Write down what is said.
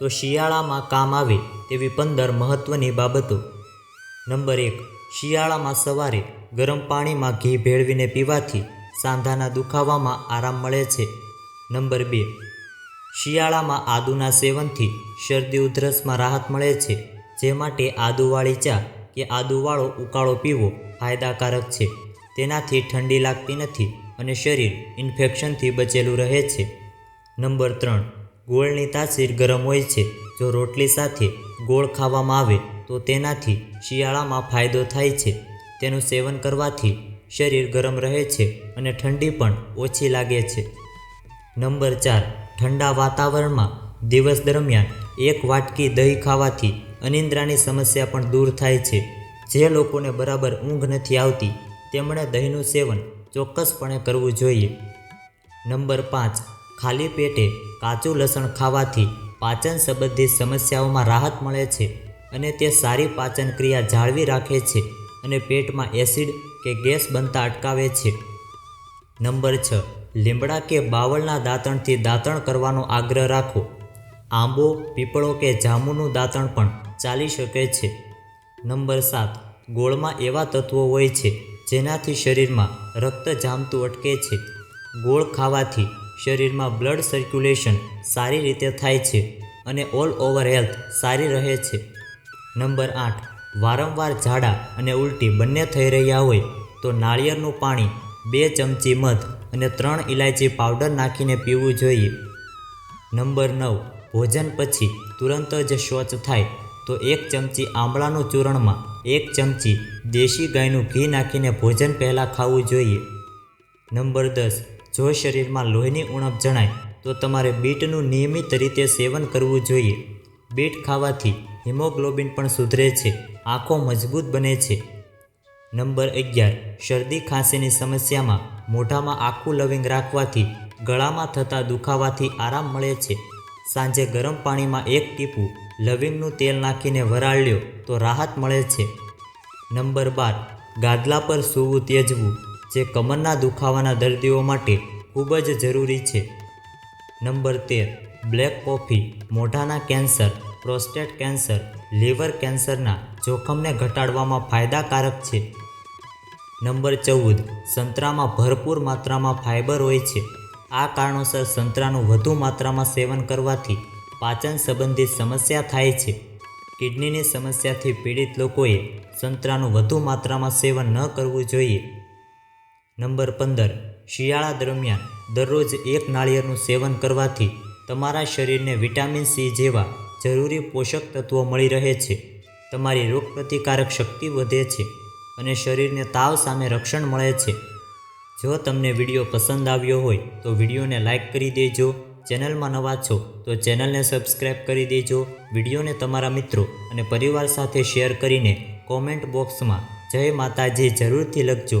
તો શિયાળામાં કામ આવે તેવી પંદર મહત્ત્વની બાબતો. નંબર એક, શિયાળામાં સવારે ગરમ પાણીમાં ઘી ભેળવીને પીવાથી સાંધાના દુખાવામાં આરામ મળે છે. નંબર બે, શિયાળામાં આદુના સેવનથી શરદી ઉધરસમાં રાહત મળે છે, જે માટે આદુવાળી ચા કે આદુવાળો ઉકાળો પીવો ફાયદાકારક છે. તેનાથી ઠંડી લાગતી નથી અને શરીર ઇન્ફેક્શનથી બચેલું રહે છે. નંબર ત્રણ ગોળની તાસીર ગરમ હોય છે. જો રોટલી સાથે ગોળ ખાવામાં આવે, તો તેનાથી શિયાળામાં ફાયદો થાય છે. તેનું સેવન કરવાથી શરીર ગરમ રહે છે અને ઠંડી પણ ઓછી લાગે છે. નંબર ચાર, ઠંડા વાતાવરણમાં દિવસ દરમિયાન એક વાટકી દહીં ખાવાથી અનિંદ્રાની સમસ્યા પણ દૂર થાય છે. જે લોકોને બરાબર ઊંઘ નથી આવતી, તેમણે દહીંનું સેવન ચોક્કસપણે કરવું જોઈએ. નંબર પાંચ, ખાલી પેટે કાચું લસણ ખાવાથી પાચન સંબંધી સમસ્યાઓમાં રાહત મળે છે અને તે સારી પાચન ક્રિયા જાળવી રાખે છે અને પેટમાં એસિડ કે ગેસ બનતા અટકાવે છે. નંબર છ, લીમડા કે બાવળના દાંતણથી દાંતણ કરવાનો આગ્રહ રાખો. આંબો, પીપળો કે જાંબુનું દાંતણ પણ ચાલી શકે છે. નંબર સાત, ગોળમાં એવા તત્વો હોય છે જેનાથી શરીરમાં રક્ત જામતું અટકે છે. ગોળ ખાવાથી શરીરમાં બ્લડ સર્ક્યુલેશન સારી રીતે થાય છે અને ઓલ ઓવર હેલ્થ સારી રહે છે. નંબર આઠ, વારંવાર ઝાડા અને ઉલટી બંને થઈ રહ્યા હોય તો નાળિયેરનું પાણી બે ચમચી મધ અને ત્રણ ઇલાયચી પાવડર નાખીને પીવું જોઈએ. નંબર નવ, ભોજન પછી તુરંત જ શૌચ થાય તો એક ચમચી આંબળાનું ચૂરણમાં એક ચમચી દેશી ગાયનું ઘી નાખીને ભોજન પહેલાં ખાવું જોઈએ. નંબર દસ જો શરીરમાં લોહીની ઉણપ જણાય, તો તમારે બીટનું નિયમિત રીતે સેવન કરવું જોઈએ. બીટ ખાવાથી હિમોગ્લોબિન પણ સુધરે છે, આંખો મજબૂત બને છે. નંબર અગિયાર, શરદી ખાંસીની સમસ્યામાં મોઢામાં આખું લવિંગ રાખવાથી ગળામાં થતા દુખાવાથી આરામ મળે છે. સાંજે ગરમ પાણીમાં એક ટીપું લવિંગનું તેલ નાખીને વરાળ લ્યો તો રાહત મળે છે. નંબર બાર, ગાદલા પર સૂવું ત્યજવું જે કમરના દુખાવાના દર્દીઓ માટે ખૂબ જ જરૂરી છે. નંબર તેર, બ્લેક કોફી, મોઢાના કેન્સર, પ્રોસ્ટેટ કેન્સર, લીવર કેન્સરના જોખમને ઘટાડવામાં ફાયદાકારક છે. નંબર ચૌદ, સંતરામાં ભરપૂર માત્રામાં ફાઇબર હોય છે. આ કારણોસર સંતરાનું વધુ માત્રામાં સેવન કરવાથી પાચન સંબંધિત સમસ્યા થાય છે. કિડનીની સમસ્યાથી પીડિત લોકોએ સંતરાનું વધુ માત્રામાં સેવન ન કરવું જોઈએ. નંબર પંદર, શિયાળા દરમિયાન દરરોજ એક નાળિયેરનું સેવન કરવાથી તમારા શરીરને વિટામિન સી જેવા જરૂરી પોષક તત્વો મળી રહે છે. તમારી રોગપ્રતિકારક શક્તિ વધે છે અને શરીરને તાવ સામે રક્ષણ મળે છે. જો તમને વીડિયો પસંદ આવ્યો હોય તો વિડીયોને લાઇક કરી દેજો, ચેનલમાં નવા છો તો ચેનલને સબસ્ક્રાઈબ કરી દેજો, વિડીયોને તમારા મિત્રો અને પરિવાર સાથે શેર કરીને કોમેન્ટ બોક્સમાં જય માતાજી જરૂરથી લખજો.